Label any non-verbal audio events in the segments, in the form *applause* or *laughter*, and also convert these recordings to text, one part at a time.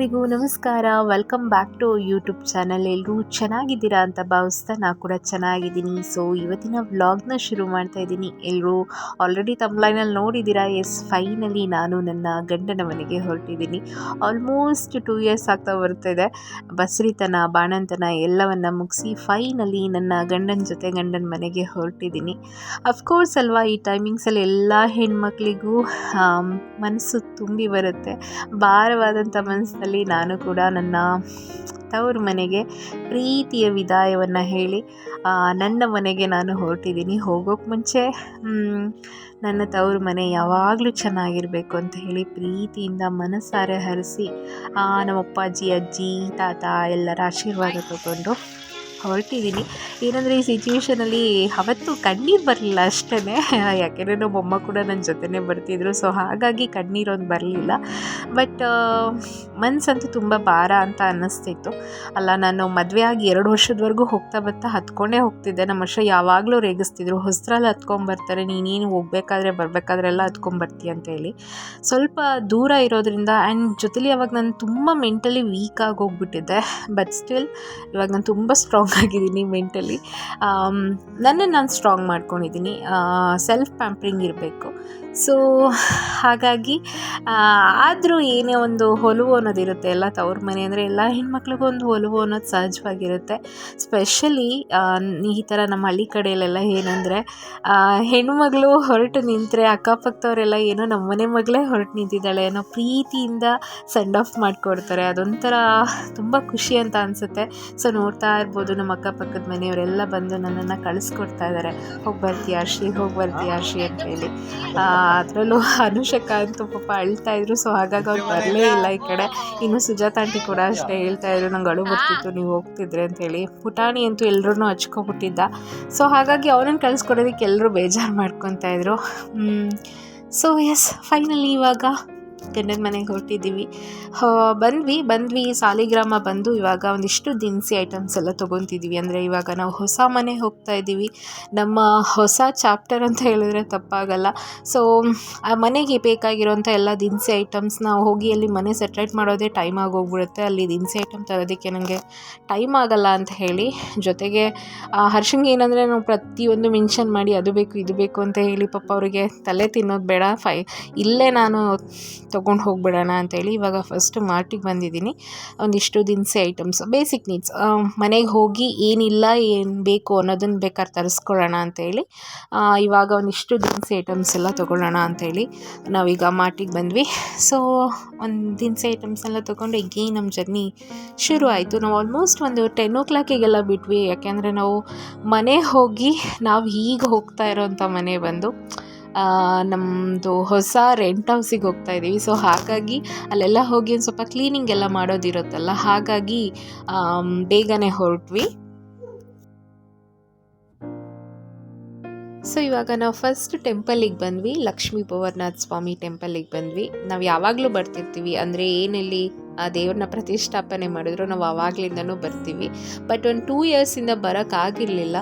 ಎಲ್ಲರಿಗೂ ನಮಸ್ಕಾರ. Welcome back to YouTube channel ಎಲ್ಲರೂ ಚೆನ್ನಾಗಿದ್ದೀರಾ ಅಂತ ಭಾವಿಸ್ತಾ ನಾ ಕೂಡ ಚೆನ್ನಾಗಿದ್ದೀನಿ. ಸೊ ಇವತ್ತಿನ ವ್ಲಾಗ್ನ ಶುರು ಮಾಡ್ತಾ ಇದ್ದೀನಿ. ಎಲ್ಲರೂ ಆಲ್ರೆಡಿ ತಮ್ಲೈನಲ್ಲಿ ನೋಡಿದ್ದೀರಾ? ಎಸ್ ಫೈನಲಿ ನಾನು ನನ್ನ ಗಂಡನ ಮನೆಗೆ ಹೊರಟಿದ್ದೀನಿ. ಆಲ್ಮೋಸ್ಟ್ ಟೂ ಇಯರ್ಸ್ ಆಗ್ತಾ ಬರ್ತಿದೆ ಬಸ್ರಿತನ, ಬಾಣಂತನ ಎಲ್ಲವನ್ನ ಮುಗಿಸಿ ಫೈನಲಿ ನನ್ನ ಗಂಡನ ಜೊತೆ ಗಂಡನ ಮನೆಗೆ ಹೊರಟಿದ್ದೀನಿ. ಅಫ್ಕೋರ್ಸ್ ಅಲ್ವಾ, ಈ ಟೈಮಿಂಗ್ಸಲ್ಲಿ ಎಲ್ಲ ಹೆಣ್ಮಕ್ಳಿಗೂ ಮನಸ್ಸು ತುಂಬಿ ಬರುತ್ತೆ. ಭಾರವಾದಂಥ ಮನಸ್ಸಿನಲ್ಲಿ ನಾನು ಕೂಡ ನನ್ನ ತವರು ಮನೆಗೆ ಪ್ರೀತಿಯ ವಿದಾಯವನ್ನು ಹೇಳಿ ನನ್ನ ಮನೆಗೆ ನಾನು ಹೊರಟಿದ್ದೀನಿ. ಹೋಗೋಕೆ ಮುಂಚೆ ನನ್ನ ತವರು ಮನೆ ಯಾವಾಗಲೂ ಚೆನ್ನಾಗಿರಬೇಕು ಅಂತ ಹೇಳಿ ಪ್ರೀತಿಯಿಂದ ಮನಸ್ಸಾರೆ ಹರಿಸಿ ನಮ್ಮ ಅಪ್ಪಾಜಿ, ಅಜ್ಜಿ, ತಾತ ಎಲ್ಲರ ಆಶೀರ್ವಾದ ತಗೊಂಡು ಹೊರಟಿದ್ದೀನಿ ಏನಂದರೆ ಈ ಸಿಚುವೇಷನಲ್ಲಿ ಅವತ್ತು ಕಣ್ಣೀರು ಬರಲಿಲ್ಲ ಅಷ್ಟೇ ಯಾಕೆಂದರೆ ನಮ್ಮ ಕೂಡ ನನ್ನ ಜೊತೆನೇ ಬರ್ತಿದ್ರು. ಸೊ ಹಾಗಾಗಿ ಕಣ್ಣೀರೊಂದು ಬರಲಿಲ್ಲ. ಬಟ್ ಮನಸ್ಸಂತೂ ತುಂಬ ಭಾರ ಅಂತ ಅನ್ನಿಸ್ತಿತ್ತು. ಅಲ್ಲ, ನಾನು ಮದುವೆ ಆಗಿ ಎರಡು ವರ್ಷದವರೆಗೂ ಹೋಗ್ತಾ ಬರ್ತಾ ಹತ್ಕೊಂಡೇ ಹೋಗ್ತಿದ್ದೆ. ನಮ್ಮ ವರ್ಷ ಯಾವಾಗಲೂ ರೇಗಿಸ್ತಿದ್ರು. ಹೊಸ್ತ್ರಲ್ಲಿ ಹತ್ಕೊಂಡ್ಬರ್ತಾರೆ ನೀನೇನು ಹೋಗ್ಬೇಕಾದ್ರೆ ಬರಬೇಕಾದ್ರೆಲ್ಲ ಹತ್ಕೊಂಬರ್ತೀಯ ಅಂತ ಹೇಳಿ. ಸ್ವಲ್ಪ ದೂರ ಇರೋದ್ರಿಂದ ಆ್ಯಂಡ್ ಜೊತೆಲಿ ಅವಾಗ ನಾನು ತುಂಬ ಮೆಂಟಲಿ ವೀಕ್ ಆಗಿ ಹೋಗ್ಬಿಟ್ಟಿದ್ದೆ. ಬಟ್ ಸ್ಟಿಲ್ ಇವಾಗ ನಾನು ತುಂಬ ಸ್ಟ್ರಾಂಗ್ ಆಗಿದ್ದೀನಿ ಮೆಂಟಲಿ. ನನ್ನನ್ನು ನಾನು ಸ್ಟ್ರಾಂಗ್ ಮಾಡ್ಕೊಂಡಿದ್ದೀನಿ. ಸೆಲ್ಫ್ ಪ್ಯಾಂಪ್ರಿಂಗ್ ಇರಬೇಕು. ಸೊ ಹಾಗಾಗಿ ಆದರೂ ಏನೇ ಒಂದು ಒಲವು ಅನ್ನೋದಿರುತ್ತೆ ಎಲ್ಲ ತವ್ರ ಮನೆ ಅಂದರೆ ಎಲ್ಲ ಹೆಣ್ಮಕ್ಳಿಗೂ ಒಂದು ಒಲವು ಅನ್ನೋದು ಸಹಜವಾಗಿರುತ್ತೆ. ಸ್ಪೆಷಲಿ ಈ ಥರ ನಮ್ಮ ಹಳ್ಳಿ ಕಡೆಯಲ್ಲೆಲ್ಲ ಏನಂದರೆ ಹೆಣ್ಮಗಳು ಹೊರಟು ನಿಂತರೆ, ಅಕ್ಕಪಕ್ಕದವರೆಲ್ಲ ಏನೋ ನಮ್ಮ ಮನೆ ಮಗಳೇ ಹೊರಟು ನಿಂತಿದ್ದಾಳೆ ಅನ್ನೋ ಪ್ರೀತಿಯಿಂದ ಸೆಂಡ್ ಆಫ್ ಮಾಡಿಕೊಡ್ತಾರೆ. ಅದೊಂಥರ ತುಂಬ ಖುಷಿ ಅಂತ ಅನಿಸುತ್ತೆ. ಸೊ ನೋಡ್ತಾ ಇರ್ಬೋದು ನಮ್ಮ ಅಕ್ಕಪಕ್ಕದ ಮನೆಯವರೆಲ್ಲ ಬಂದು ನನ್ನನ್ನು ಕಳಿಸ್ಕೊಡ್ತಾ ಇದ್ದಾರೆ ಹೋಗಿ ಬರ್ತೀಯಾ ಶ್ರೀ ಹೋಗಿ ಬರ್ತೀಯಾ ಶ್ರೀ ಅಂತ ಹೇಳಿ. ಅದರಲ್ಲೂ ಅನುಷಕ ಅಂತೂ ಪಾಪ ಅಳ್ತಾ ಇದ್ರು ಸೊ ಹಾಗಾಗಿ ಅವ್ರು ಬರಲೇ ಇಲ್ಲ ಈ ಕಡೆ. ಇನ್ನು ಸುಜಾತ ಆಂಟಿ ಕೂಡ ಅಷ್ಟೇ ಹೇಳ್ತಾ ಇದ್ರು, ನಂಗೆ ಅಳು ಬರ್ತಿತ್ತು, ನೀವು ಹೋಗ್ತಿದ್ರೆ ಅಂತೇಳಿ ಪುಟಾಣಿ ಅಂತೂ ಎಲ್ಲರೂ ಹಚ್ಕೊಬಿಟ್ಟಿದ್ದ ಸೊ ಹಾಗಾಗಿ ಅವನನ್ನು ಕಳಿಸ್ಕೊಡೋದಕ್ಕೆ ಎಲ್ಲರೂ ಬೇಜಾರು ಮಾಡ್ಕೊತಾ ಇದ್ರು. ಸೊ ಎಸ್ ಫೈನಲಿ ಇವಾಗ ಗಂಡನ ಮನೆಗೆ ಹೊರಟಿದ್ದೀವಿ. ಬಂದ್ವಿ ಬಂದ್ವಿ, ಸಾಲಿಗ್ರಾಮ ಬಂದು ಇವಾಗ ಒಂದಿಷ್ಟು ದಿನಸಿ ಐಟಮ್ಸ್ ಎಲ್ಲ ತೊಗೊತಿದ್ದೀವಿ. ಅಂದರೆ ಇವಾಗ ನಾವು ಹೊಸ ಮನೆ ಹೋಗ್ತಾ ಇದ್ದೀವಿ. ನಮ್ಮ ಹೊಸ ಚಾಪ್ಟರ್ ಅಂತ ಹೇಳಿದ್ರೆ ತಪ್ಪಾಗಲ್ಲ. ಸೊ ಆ ಮನೆಗೆ ಬೇಕಾಗಿರೋಂಥ ಎಲ್ಲ ದಿನಸಿ ಐಟಮ್ಸ್ ನಾವು ಹೋಗಿ ಅಲ್ಲಿ ಮನೆ ಸೆಟ್ರೇಟ್ ಮಾಡೋದೇ ಟೈಮ್ ಆಗೋಗ್ಬಿಡುತ್ತೆ. ಅಲ್ಲಿ ದಿನಸಿ ಐಟಮ್ ತರೋದಕ್ಕೆ ನನಗೆ ಟೈಮ್ ಆಗಲ್ಲ ಅಂತ ಹೇಳಿ. ಜೊತೆಗೆ ಹರ್ಷಂಗೆ ಏನಂದರೆ ನಾವು ಪ್ರತಿಯೊಂದು ಮೆನ್ಷನ್ ಮಾಡಿ ಅದು ಬೇಕು, ಇದು ಬೇಕು ಅಂತ ಹೇಳಿ ಪಾಪ ಅವರಿಗೆ ತಲೆ ತಿನ್ನೋದು ಬೇಡ. ಫೈ, ಇಲ್ಲೇ ನಾನು ತೊಗೊಂಡು ಹೋಗಿಬಿಡೋಣ ಅಂತೇಳಿ ಇವಾಗ ಫಸ್ಟ್ ಮಾರ್ಟಿಗೆ ಬಂದಿದ್ದೀನಿ. ಒಂದಿಷ್ಟು ದಿನಸಿ ಐಟಮ್ಸ್ ಬೇಸಿಕ್ ನೀಡ್ಸ್ ಮನೆಗೆ ಹೋಗಿ ಏನಿಲ್ಲ, ಏನು ಬೇಕು ಅನ್ನೋದನ್ನು ಬೇಕಾದ್ರೆ ತರಿಸ್ಕೊಳ್ಳೋಣ ಅಂತೇಳಿ ಇವಾಗ ಒಂದಿಷ್ಟು ದಿನಸಿ ಐಟಮ್ಸ್ ಎಲ್ಲ ತೊಗೊಳ್ಳೋಣ ಅಂತೇಳಿ ನಾವೀಗ ಮಾರ್ಟಿಗೆ ಬಂದ್ವಿ. ಸೊ ಒಂದು ದಿನಸಿ ಐಟಮ್ಸ್ ಎಲ್ಲ ತೊಗೊಂಡು ಎಗೇನ್ ನಮ್ಮ ಜರ್ನಿ ಶುರು ಆಯಿತು. ನಾವು ಆಲ್ಮೋಸ್ಟ್ ಒಂದು ಟೆನ್ ಓ ಕ್ಲಾಕಿಗೆಲ್ಲ ಬಿಟ್ವಿ. ಯಾಕೆಂದರೆ ನಾವು ಮನೆ ಹೋಗಿ, ನಾವು ಈಗ ಹೋಗ್ತಾ ಇರೋವಂಥ ಮನೆ ಬಂದು ನಮ್ಮದು ಹೊಸ ರೆಂಟ್ ಹೌಸಿಗೆ ಹೋಗ್ತಾ ಇದ್ದೀವಿ ಸೊ ಹಾಗಾಗಿ ಅಲ್ಲೆಲ್ಲ ಹೋಗಿ ಒಂದು ಸ್ವಲ್ಪ ಕ್ಲೀನಿಂಗ್ ಎಲ್ಲ ಮಾಡೋದಿರುತ್ತಲ್ಲ, ಹಾಗಾಗಿ ಬೇಗನೆ ಹೊರಟ್ವಿ. ಸೊ ಇವಾಗ ನಾವು ಫಸ್ಟ್ ಟೆಂಪಲಿಗೆ ಬಂದ್ವಿ. ಲಕ್ಷ್ಮೀ ಭವರ್ನಾಥ್ ಸ್ವಾಮಿ ಟೆಂಪಲಿಗೆ ಬಂದ್ವಿ. ನಾವು ಯಾವಾಗಲೂ ಬರ್ತಿರ್ತೀವಿ. ಅಂದರೆ ಏನಲ್ಲಿ, ಆ ದೇವ್ರನ್ನ ಪ್ರತಿಷ್ಠಾಪನೆ ಮಾಡಿದ್ರು, ನಾವು ಆವಾಗಲಿಂದನೂ ಬರ್ತೀವಿ. ಬಟ್ ಒಂದು ಟೂ ಇಯರ್ಸಿಂದ ಬರೋಕ್ಕಾಗಿರಲಿಲ್ಲ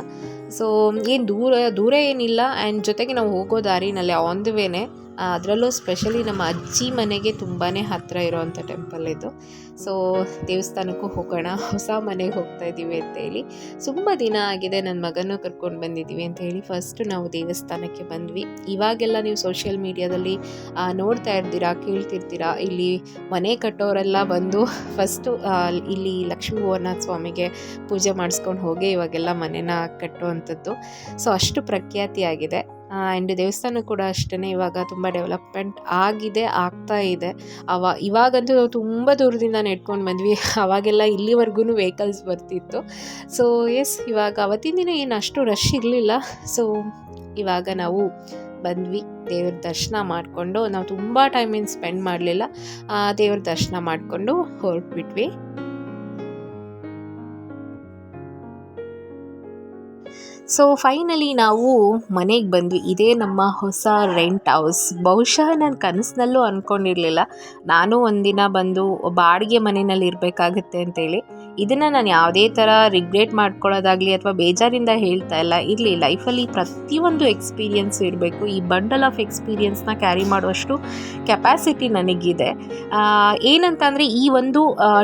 ಸೊ ಏನು ದೂರ ದೂರ ಏನಿಲ್ಲ. ಆ್ಯಂಡ್ ಜೊತೆಗೆ ನಾವು ಹೋಗೋ ದಾರಿನಲ್ಲಿ ಆನ್ ದಿ ವೇನೆ ಅದರಲ್ಲೂ ಸ್ಪೆಷಲಿ ನಮ್ಮ ಅಜ್ಜಿ ಮನೆಗೆ ತುಂಬಾ ಹತ್ತಿರ ಇರೋವಂಥ ಟೆಂಪಲ್ ಇದು. ಸೊ ದೇವಸ್ಥಾನಕ್ಕೂ ಹೋಗೋಣ, ಹೊಸ ಮನೆಗೆ ಹೋಗ್ತಾ ಇದ್ದೀವಿ ಅಂತ ಹೇಳಿ. ತುಂಬ ದಿನ ಆಗಿದೆ ನನ್ನ ಮಗನೂ ಕರ್ಕೊಂಡು ಬಂದಿದ್ದೀವಿ ಅಂತ ಹೇಳಿ ಫಸ್ಟ್ ನಾವು ದೇವಸ್ಥಾನಕ್ಕೆ ಬಂದ್ವಿ. ಇವಾಗೆಲ್ಲ ನೀವು ಸೋಷಿಯಲ್ ಮೀಡಿಯಾದಲ್ಲಿ ನೋಡ್ತಾ ಇರ್ತೀರಾ, ಕೇಳ್ತಿರ್ತೀರಾ, ಇಲ್ಲಿ ಮನೆ ಕಟ್ಟೋರೆಲ್ಲ ಬಂದು ಫಸ್ಟು ಇಲ್ಲಿ ಲಕ್ಷ್ಮೀ ಭುವನಾಥ ಸ್ವಾಮಿಗೆ ಪೂಜೆ ಮಾಡಿಸ್ಕೊಂಡು ಹೋಗಿ ಇವಾಗೆಲ್ಲ ಮನೆನ ಕಟ್ಟುವಂಥದ್ದು. ಸೊ ಅಷ್ಟು ಪ್ರಖ್ಯಾತಿಯಾಗಿದೆ ಆ್ಯಂಡ್ ದೇವಸ್ಥಾನ ಕೂಡ ಅಷ್ಟೇ ಇವಾಗ ತುಂಬ ಡೆವಲಪ್ಮೆಂಟ್ ಆಗಿದೆ, ಆಗ್ತಾ ಇದೆ. ಅವ, ಇವಾಗಂತೂ ನಾವು ತುಂಬ ದೂರದಿಂದ ನೆಟ್ಕೊಂಡು ಬಂದ್ವಿ. *laughs* ಅವಾಗೆಲ್ಲ ಇಲ್ಲಿವರೆಗೂ ವೆಹಿಕಲ್ಸ್ ಬರ್ತಿತ್ತು. ಸೊ ಎಸ್ ಇವಾಗ ಅವತ್ತಿನ ದಿನ ಏನು ಅಷ್ಟು ರಶ್ ಇರಲಿಲ್ಲ. ಸೊ ಇವಾಗ ನಾವು ಬಂದ್ವಿ. ದೇವ್ರ ದರ್ಶನ ಮಾಡಿಕೊಂಡು ನಾವು ತುಂಬ ಟೈಮಿಂದ ಸ್ಪೆಂಡ್ ಮಾಡಲಿಲ್ಲ. ದೇವ್ರ ದರ್ಶನ ಮಾಡಿಕೊಂಡು ಹೊರಟ್ಬಿಟ್ವಿ. ಸೊ ಫೈನಲಿ ನಾವು ಮನೆಗೆ ಬಂದ್ವಿ. ಇದೇ ನಮ್ಮ ಹೊಸ ರೆಂಟ್ ಹೌಸ್ ಬಹುಶಃ ನಾನು ಕನಸಿನಲ್ಲೂ ಅಂದ್ಕೊಂಡಿರಲಿಲ್ಲ ನಾನು ಒಂದಿನ ಬಂದು ಬಾಡಿಗೆ ಮನೆಯಲ್ಲಿ ಇರಬೇಕಾಗುತ್ತೆ ಅಂತೇಳಿ. ಇದನ್ನು ನಾನು ಯಾವುದೇ ಥರ ರಿಗ್ರೆಟ್ ಮಾಡ್ಕೊಳ್ಳೋದಾಗಲಿ ಅಥವಾ ಬೇಜಾರಿಂದ ಹೇಳ್ತಾ ಇಲ್ಲ. ಇರಲಿ ಲೈಫಲ್ಲಿ ಪ್ರತಿಯೊಂದು ಎಕ್ಸ್ಪೀರಿಯೆನ್ಸ್ ಇರಬೇಕು. ಈ ಬಂಡಲ್ ಆಫ್ ಎಕ್ಸ್ಪೀರಿಯೆನ್ಸ್ನ ಕ್ಯಾರಿ ಮಾಡುವಷ್ಟು ಕೆಪಾಸಿಟಿ ನನಗಿದೆ. ಏನಂತ ಏನಂತಂದರೆ ಈ ಒಂದು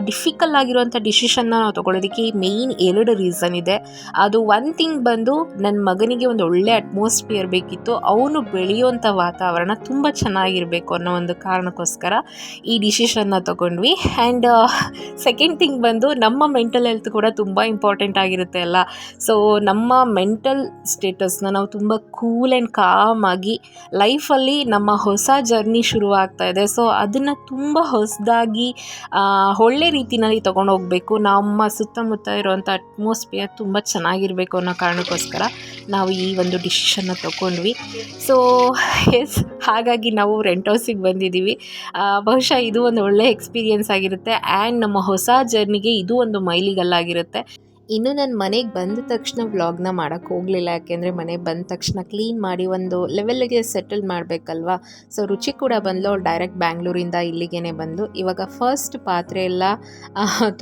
ಡಿಫಿಕಲ್ ಆಗಿರುವಂಥ ಡಿಸಿಷನ್ನ ನಾವು ತೊಗೊಳೋದಕ್ಕೆ ಮೇಯ್ನ್ ಎರಡು ರೀಸನ್ ಇದೆ. ಅದು ಒನ್ ಥಿಂಗ್ ಬಂದು ನನ್ನ ಮಗನಿಗೆ ಒಂದು ಒಳ್ಳೆ ಅಟ್ಮಾಸ್ಫಿಯರ್ ಬೇಕಿತ್ತು. ಅವನು ಬೆಳೆಯುವಂಥ ವಾತಾವರಣ ತುಂಬ ಚೆನ್ನಾಗಿರಬೇಕು ಅನ್ನೋ ಒಂದು ಕಾರಣಕ್ಕೋಸ್ಕರ ಈ ಡಿಸಿಷನ್ನ ತೊಗೊಂಡ್ವಿ. ಆ್ಯಂಡ್ ಸೆಕೆಂಡ್ ಥಿಂಗ್ ಬಂದು ನಮ್ಮ ಮೆಂಟಲ್ ಹೆಲ್ತ್ ಕೂಡ ತುಂಬ ಇಂಪಾರ್ಟೆಂಟ್ ಆಗಿರುತ್ತೆ ಅಲ್ಲ. ಸೊ ನಮ್ಮ ಮೆಂಟಲ್ ಸ್ಟೇಟಸ್ನ ನಾವು ತುಂಬ ಕೂಲ್ ಆ್ಯಂಡ್ ಕಾಮ್ ಆಗಿ ಲೈಫಲ್ಲಿ ನಮ್ಮ ಹೊಸ ಜರ್ನಿ ಶುರುವಾಗ್ತಾ ಇದೆ. ಸೊ ಅದನ್ನು ತುಂಬ ಹೊಸದಾಗಿ ಒಳ್ಳೆ ರೀತಿಯಲ್ಲಿ ತೊಗೊಂಡು ಹೋಗಬೇಕು. ನಮ್ಮ ಸುತ್ತಮುತ್ತ ಇರುವಂಥ ಅಟ್ಮಾಸ್ಫಿಯರ್ ತುಂಬ ಚೆನ್ನಾಗಿರಬೇಕು ಅನ್ನೋ ಕಾರಣಕ್ಕೋಸ್ಕರ. ನಾವು ಈ ಒಂದು ಡಿಸಿಷನ್ನ ತಗೊಂಡ್ವಿ. ಸೊ ಎಸ್ ಹಾಗಾಗಿ ನಾವು ರೆಂಟ್ ಹೌಸಿಗೆ ಬಂದಿದ್ದೀವಿ ಬಹುಶಃ ಇದು ಒಂದು ಒಳ್ಳೆಯ ಎಕ್ಸ್ಪೀರಿಯೆನ್ಸ್ ಆಗಿರುತ್ತೆ. ಆ್ಯಂಡ್ ನಮ್ಮ ಹೊಸ ಜರ್ನಿಗೆ ಇದು ಒಂದು ಮೈಲಿಗಲ್ಲಾಗಿರುತ್ತೆ ಇನ್ನು ನಾನು ಮನೆಗೆ ಬಂದ ತಕ್ಷಣ ವ್ಲಾಗ್ನ ಮಾಡೋಕ್ಕೆ ಹೋಗಲಿಲ್ಲ. ಯಾಕೆಂದರೆ ಮನೆಗೆ ಬಂದ ತಕ್ಷಣ ಕ್ಲೀನ್ ಮಾಡಿ ಒಂದು ಲೆವೆಲ್ಗೆ ಸೆಟಲ್ ಮಾಡಬೇಕಲ್ವಾ? ಸೊ ರುಚಿ ಕೂಡ ಬಂದಲು. ಅವ್ಳು ಡೈರೆಕ್ಟ್ ಬ್ಯಾಂಗ್ಳೂರಿಂದ ಇಲ್ಲಿಗೇ ಬಂದು ಇವಾಗ ಫಸ್ಟ್ ಪಾತ್ರೆ ಎಲ್ಲ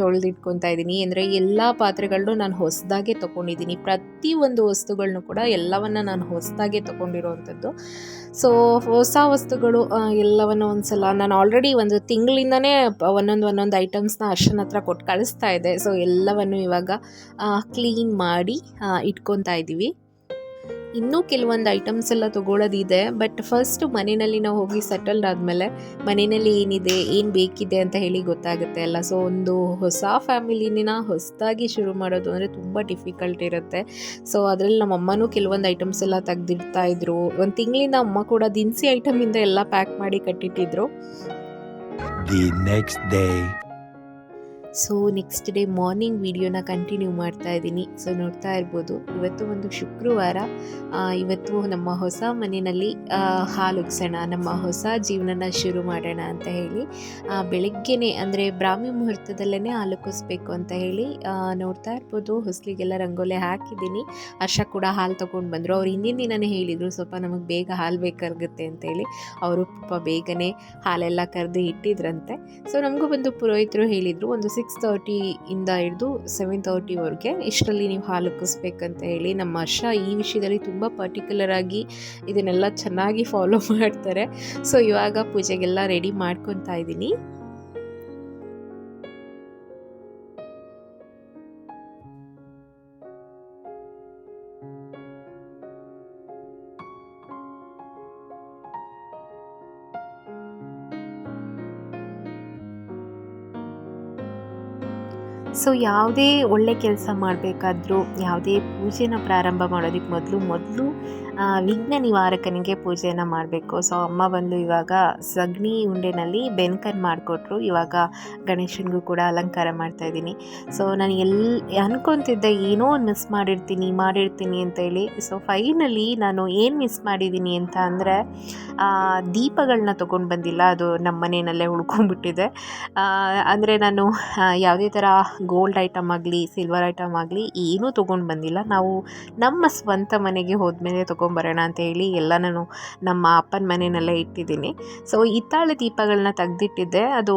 ತೊಳೆದಿಟ್ಕೊತಾ ಇದ್ದೀನಿ. ಅಂದರೆ ಎಲ್ಲ ಪಾತ್ರೆಗಳನ್ನೂ ನಾನು ಹೊಸದಾಗೆ ತೊಗೊಂಡಿದ್ದೀನಿ ಪ್ರತಿಯೊಂದು ವಸ್ತುಗಳನ್ನೂ ಕೂಡ ಎಲ್ಲವನ್ನು ನಾನು ಹೊಸದಾಗೆ ತೊಗೊಂಡಿರೋವಂಥದ್ದು ಸೊ ಹೊಸ ವಸ್ತುಗಳು ಎಲ್ಲವನ್ನು ಒಂದ್ಸಲ ನಾನು ಆಲ್ರೆಡಿ ಒಂದು ತಿಂಗಳಿಂದನೇ ಒಂದೊಂದು ಒಂದೊಂದು ಐಟಮ್ಸ್ನ ಅರ್ಶನ ಹತ್ರ ಕೊಟ್ಟು ಕಳಿಸ್ತಾ ಇದ್ದೆ ಸೊ ಎಲ್ಲವನ್ನು ಇವಾಗ ಕ್ಲೀನ್ ಮಾಡಿ ಇಟ್ಕೊತಾ ಇದ್ದೀವಿ ಇನ್ನೂ ಕೆಲವೊಂದು ಐಟಮ್ಸ್ ಎಲ್ಲ ತೊಗೊಳ್ಳೋದಿದೆ ಬಟ್ ಫಸ್ಟ್ ಮನೆಯಲ್ಲಿ ನಾವು ಹೋಗಿ ಸೆಟಲ್ಡ್ ಆದಮೇಲೆ ಮನೆಯಲ್ಲಿ ಏನಿದೆ, ಏನು ಬೇಕಿದೆ ಅಂತ ಹೇಳಿ ಗೊತ್ತಾಗುತ್ತೆ ಅಲ್ಲ. ಸೊ ಒಂದು ಹೊಸ ಫ್ಯಾಮಿಲಿನ ಹೊಸದಾಗಿ ಶುರು ಮಾಡೋದು ಅಂದರೆ ತುಂಬ ಡಿಫಿಕಲ್ಟ್ ಇರುತ್ತೆ. ಸೊ ಅದರಲ್ಲಿ ನಮ್ಮ ಅಮ್ಮನೂ ಕೆಲವೊಂದು ಐಟಮ್ಸ್ ಎಲ್ಲ ತೆಗ್ದಿಡ್ತಾ ಇದ್ರು. ಒಂದು ತಿಂಗಳಿಂದ ಅಮ್ಮ ಕೂಡ ದಿನಸಿ ಐಟಮಿಂದ ಎಲ್ಲ ಪ್ಯಾಕ್ ಮಾಡಿ ಕಟ್ಟಿಟ್ಟಿದ್ರು. The next day. So next day morning ವಿಡಿಯೋನ ಕಂಟಿನ್ಯೂ ಮಾಡ್ತಾ ಇದ್ದೀನಿ. ಸೊ ನೋಡ್ತಾ ಇರ್ಬೋದು. ಇವತ್ತು ಒಂದು ಶುಕ್ರವಾರ. ಇವತ್ತು ನಮ್ಮ ಹೊಸ ಮನೆಯಲ್ಲಿ ಹಾಲುಗ್ಸೋಣ ನಮ್ಮ ಹೊಸ ಜೀವನನ ಶುರು ಮಾಡೋಣ ಅಂತ ಹೇಳಿ ಬೆಳಗ್ಗೆನೆ ಅಂದರೆ ಬ್ರಾಹ್ಮಿ ಮುಹೂರ್ತದಲ್ಲೇ ಹಾಲು ಕುಸ್ಬೇಕು ಅಂತ ಹೇಳಿ ನೋಡ್ತಾ ಇರ್ಬೋದು. ಹೊಸಲಿಗೆಲ್ಲ ರಂಗೋಲಿ ಹಾಕಿದ್ದೀನಿ. ಹರ್ಷ ಕೂಡ ಹಾಲು ತೊಗೊಂಡು ಬಂದರು. ಅವ್ರು ಹಿಂದಿನ ದಿನನೇ ಹೇಳಿದರು, ಸ್ವಲ್ಪ ನಮಗೆ ಬೇಗ ಹಾಲು ಬೇಕಾಗುತ್ತೆ ಅಂತೇಳಿ ಅವರು ಪಾಪ ಬೇಗನೆ ಹಾಲೆಲ್ಲ ಕರೆದು ಇಟ್ಟಿದ್ರಂತೆ. ಸೊ ನಮಗೂ ಬಂದು ಪುರೋಹಿತರು ಹೇಳಿದರು, ಒಂದು ತರ್ಟಿಯಿಂದ ಹಿಡಿದು ಸೆವೆನ್ ತರ್ಟಿವರೆಗೆ ಇಷ್ಟರಲ್ಲಿ ನೀವು ಹಾಲು ಕುಸ್ಬೇಕಂತ ಹೇಳಿ ನಮ್ಮ ಅರ್ಷ ಈ ವಿಷಯದಲ್ಲಿ ತುಂಬ ಪರ್ಟಿಕ್ಯುಲರ್ ಆಗಿ ಇದನ್ನೆಲ್ಲ ಚೆನ್ನಾಗಿ ಫಾಲೋ ಮಾಡ್ತಾರೆ. ಸೊ ಇವಾಗ ಪೂಜೆಗೆಲ್ಲ ರೆಡಿ ಮಾಡ್ಕೊತಾ ಇದ್ದೀನಿ. ಸೊ ಯಾವುದೇ ಒಳ್ಳೆ ಕೆಲಸ ಮಾಡಬೇಕಾದ್ರೂ ಯಾವುದೇ ಪೂಜೆನ ಪ್ರಾರಂಭ ಮಾಡೋದಕ್ಕೆ ಮೊದಲು ಮೊದಲು ವಿಘ್ನ ನಿವಾರಕನಿಗೆ ಪೂಜೆಯನ್ನು ಮಾಡಬೇಕು. ಸೊ ಅಮ್ಮ ಬಂದು ಇವಾಗ ಸಗಣಿ ಉಂಡೆನಲ್ಲಿ ಬೆನ್ಕನ್ ಮಾಡಿಕೊಟ್ರು. ಇವಾಗ ಗಣೇಶನಿಗೂ ಕೂಡ ಅಲಂಕಾರ ಮಾಡ್ತಾ ಇದ್ದೀನಿ. ಸೊ ನಾನು ಎಲ್, ಅನ್ಕೊತಿದ್ದೆ, ಏನೋ ಮಿಸ್ ಮಾಡಿರ್ತೀನಿ ಮಾಡಿರ್ತೀನಿ ಅಂತ ಹೇಳಿ. ಸೊ ಫೈನಲಿ ನಾನು ಏನು ಮಿಸ್ ಮಾಡಿದ್ದೀನಿ ಅಂತ ಅಂದರೆ ದೀಪಗಳನ್ನ ತೊಗೊಂಡು ಬಂದಿಲ್ಲ. ಅದು ನಮ್ಮ ಮನೆಯಲ್ಲೇ ಉಳ್ಕೊಂಡ್ಬಿಟ್ಟಿದೆ. ಅಂದರೆ ನಾನು ಯಾವುದೇ ಥರ ಗೋಲ್ಡ್ ಐಟಮ್ ಆಗಲಿ ಸಿಲ್ವರ್ ಐಟಮ್ ಆಗಲಿ ಏನೂ ತೊಗೊಂಡು ಬಂದಿಲ್ಲ. ನಾವು ನಮ್ಮ ಸ್ವಂತ ಮನೆಗೆ ಹೋದ್ಮೇಲೆ ತೊಗೊಂಬರೋಣ ಅಂತ ಹೇಳಿ ಎಲ್ಲ ನಾನು ನಮ್ಮ ಅಪ್ಪನ ಮನೆಯಲ್ಲೇ ಇಟ್ಟಿದ್ದೀನಿ. ಸೊ ಹಿತ್ತಾಳೆ ದೀಪಗಳನ್ನ ತೆಗ್ದಿಟ್ಟಿದ್ದೆ. ಅದು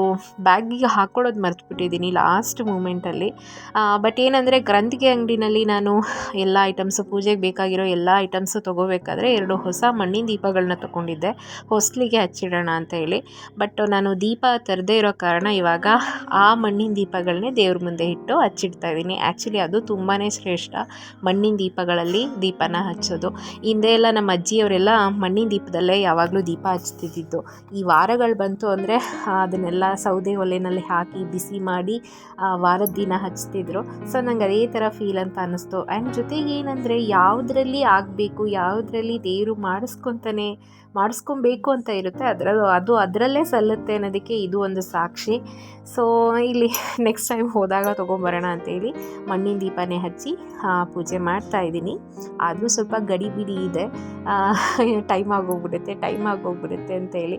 ಬ್ಯಾಗಿಗೆ ಹಾಕ್ಕೊಳ್ಳೋದು ಮರ್ತ್ಬಿಟ್ಟಿದ್ದೀನಿ ಲಾಸ್ಟ್ ಮೂಮೆಂಟಲ್ಲಿ ಬಟ್ ಏನಂದರೆ ಗ್ರಂಥಿಗೆ ಅಂಗಡಿನಲ್ಲಿ ನಾನು ಎಲ್ಲ ಐಟಮ್ಸು ಪೂಜೆಗೆ ಬೇಕಾಗಿರೋ ಎಲ್ಲ ಐಟಮ್ಸು ತೊಗೋಬೇಕಾದ್ರೆ ಎರಡು ಹೊಸ ಮಣ್ಣಿನ ದೀಪಗಳನ್ನ ತೊಗೊಂಡಿದ್ದೆ. ಹೊಸ್ಲಿಗೆ ಹಚ್ಚಿಡೋಣ ಅಂತ ಹೇಳಿ. ಬಟ್ ನಾನು ದೀಪ ತರದೇ ಇರೋ ಕಾರಣ ಇವಾಗ ಆ ಮಣ್ಣಿನ ದೀಪಗಳನ್ನೇ ದೇವ್ರ ಮುಂದೆ ಇಟ್ಟು ಹಚ್ಚಿಡ್ತಾ ಇದ್ದೀನಿ. ಆ್ಯಕ್ಚುಲಿ ಅದು ತುಂಬಾ ಶ್ರೇಷ್ಠ ಮಣ್ಣಿನ ದೀಪಗಳಲ್ಲಿ ದೀಪನ ಹಚ್ಚೋದು. ಹಿಂದೆ ಎಲ್ಲ ನಮ್ಮ ಅಜ್ಜಿಯವರೆಲ್ಲ ಮಣ್ಣಿನ ದೀಪದಲ್ಲೇ ಯಾವಾಗಲೂ ದೀಪ ಹಚ್ತಿದ್ದಿದ್ದು. ಈ ವಾರಗಳು ಬಂತು ಅಂದರೆ ಅದನ್ನೆಲ್ಲ ಸೌದೆ ಒಲೆಯಲ್ಲಿ ಹಾಕಿ ಬಿಸಿ ಮಾಡಿ ವಾರದ ದಿನ ಹಚ್ತಿದ್ರು. ಸೊ ನಂಗೆ ಅದೇ ಥರ ಫೀಲ್ ಅಂತ ಅನ್ನಿಸ್ತು. ಆ್ಯಂಡ್ ಜೊತೆಗೆ ಏನಂದರೆ, ಯಾವುದರಲ್ಲಿ ಆಗಬೇಕು, ಯಾವುದರಲ್ಲಿ ದೇವರು ಮಾಡಿಸ್ಕೊತಾನೆ ಮಾಡಿಸ್ಕೊಬೇಕು ಅಂತ ಇರುತ್ತೆ. ಅದರಲ್ಲೂ ಅದು ಅದರಲ್ಲೇ ಸಲ್ಲುತ್ತೆ ಅನ್ನೋದಕ್ಕೆ ಇದು ಒಂದು ಸಾಕ್ಷಿ. ಸೊ ಇಲ್ಲಿ ನೆಕ್ಸ್ಟ್ ಟೈಮ್ ಹೋದಾಗ ತೊಗೊಂಬರೋಣ ಅಂತೇಳಿ ಮಣ್ಣಿನ ದೀಪನೇ ಹಚ್ಚಿ ಆ, ಪೂಜೆ ಮಾಡ್ತಾ ಇದ್ದೀನಿ. ಆದರೂ ಸ್ವಲ್ಪ ಗಡಿಬಿಡಿ ಇದೆ. ಟೈಮ್ ಆಗೋಗ್ಬಿಡುತ್ತೆ ಟೈಮ್ ಆಗೋಗ್ಬಿಡುತ್ತೆ ಅಂತೇಳಿ